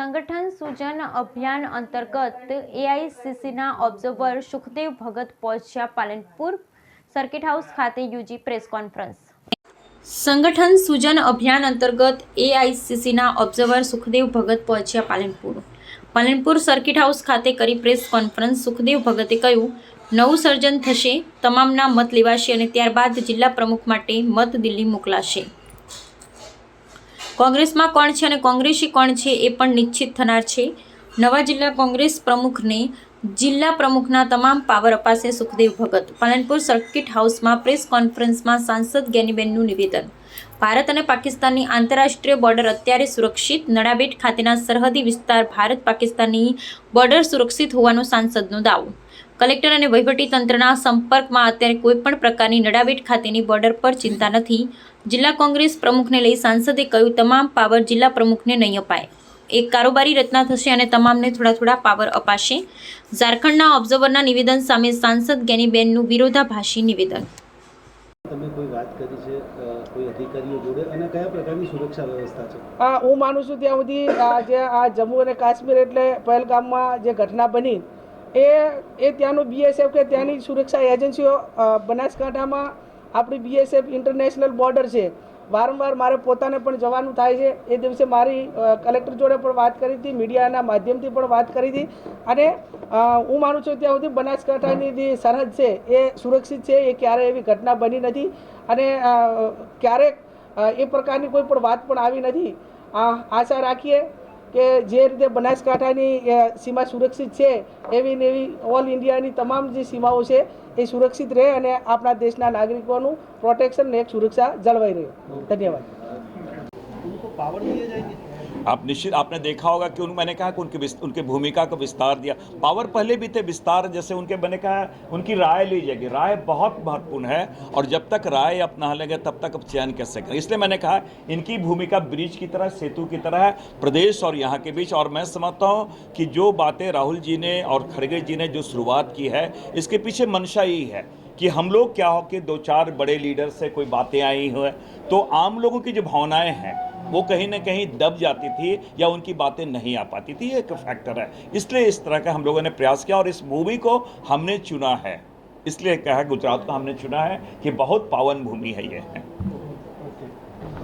સંગઠન સૂજન અભિયાન અંતર્ગત એઆઈસીસીના ઓબ્ઝર્વર સુખદેવ ભગત પહોંચ્યા પાલનપુર સર્કિટ હાઉસ ખાતે યોજી પ્રેસ કોન્ફરન્સ સંગઠન સૂજન અભિયાન અંતર્ગત એઆઈસીસીના ઓબ્ઝર્વર સુખદેવ ભગત પહોંચ્યા પાલનપુર. પાલનપુર સર્કિટ હાઉસ ખાતે કરી પ્રેસ કોન્ફરન્સ સુખદેવ ભગતે કહ્યું, નવું સર્જન થશે, તમામના મત લેવાશે અને ત્યારબાદ જિલ્લા પ્રમુખ માટે મત દિલ્હી મોકલાશે. કોંગ્રેસમાં કોણ છે અને કોંગ્રેસી કોણ છે એ પણ નિશ્ચિત થનાર છે. નવા જિલ્લા કોંગ્રેસ પ્રમુખને જિલ્લા પ્રમુખના તમામ પાવર અપાશે સુખદેવ ભગત. પાલનપુર સર્કિટ હાઉસમાં પ્રેસ કોન્ફરન્સમાં સાંસદ જ્ઞાનીબેનનું નિવેદન. ભારત અને પાકિસ્તાનની આંતરરાષ્ટ્રીય બોર્ડર અત્યારે સુરક્ષિત. નડાબેટ ખાતેના સરહદી વિસ્તાર ભારત પાકિસ્તાનની બોર્ડર સુરક્ષિત હોવાનો સાંસદનો દાવો. કલેક્ટર અને વહીવટી તંત્રના સંપર્કમાં અત્યારે કોઈપણ પ્રકારની નડાબેટ ખાતેની બોર્ડર પર ચિંતા નથી. જિલ્લા કોંગ્રેસ પ્રમુખને લઈ સાંસદે કહ્યું તમામ પાવર જિલ્લા પ્રમુખને નહીં અપાય. એક કારોબારી રચના થશે અને તમામને થોડા થોડા પાવર અપાશે. ઝારખંડના ઓબ્ઝર્વરના નિવેદન સામે સાંસદ ગેનીબેનનું વિરોધાભાસી નિવેદન. તમે કોઈ વાત કરી છે? કોઈ અધિકારીઓ જોડે? અને કયા પ્રકારની સુરક્ષા વ્યવસ્થા છે? હા હું માનું છું ત્યાં સુધી આ જે આ જમ્મુ અને કાશ્મીર એટલે પહેલગામમાં જે ઘટના બની એ એ ત્યાંનું બીએસએફ કે ત્યાંની સુરક્ષા એજન્સીઓ બનાસકાંઠામાં આપણી બીએસએફ ઇન્ટરનેશનલ બોર્ડર છે. વારંવાર મારે પોતાને પણ જવાનું થાય છે. એ દિવસે મારી કલેક્ટર જોડે પણ વાત કરી હતી, મીડિયાના માધ્યમથી પણ વાત કરી હતી. અને હું માનું છું ત્યાં સુધી બનાસકાંઠાની જે સરહદ છે, એ સુરક્ષિત છે. એ ક્યારેય એવી ઘટના બની નથી. અને ક્યારેક એ પ્રકારની કોઈ પણ વાત પણ આવી નથી. આશા રાખીએ કે જે રીતે બનાસકાંઠાની સીમા સુરક્ષિત છે, એવી ને એવી ઓલ ઇન્ડિયાની તમામ જે સીમાઓ છે, એ સુરક્ષિત રહે અને આપણા દેશના નાગરિકોનું પ્રોટેક્શન ને એક સુરક્ષા જળવાઈ રહે. ધન્યવાદ. आप निश्चित, आपने देखा होगा कि उन, मैंने कहा कि उनकी उनकी भूमिका को विस्तार दिया। पावर पहले भी थे विस्तार, जैसे उनके, मैंने कहा, उनकी राय ली जाएगी। राय बहुत महत्वपूर्ण है, और जब तक राय अपना लेंगे तब तक अब चयन कैसे करें? इसलिए मैंने कहा, इनकी भूमिका ब्रिज की तरह, सेतु की तरह है, प्रदेश और यहाँ के बीच। और मैं समझता हूँ कि जो बातें राहुल जी ने और खड़गे जी ने जो शुरुआत की है, इसके पीछे मंशा यही है कि हम लोग क्या हो कि दो चार बड़े लीडर से कोई बातें आई हुए तो आम लोगों की जो भावनाएँ हैं वो कहीं ना कहीं दब जाती थी या उनकी बातें नहीं आ पाती थी, ये एक फैक्टर है। इसलिए इस तरह का हम लोगों ने प्रयास किया और इस मूवी को हमने चुना है। इसलिए कहा गुजरात को हमने चुना है कि बहुत पावन भूमि है ये।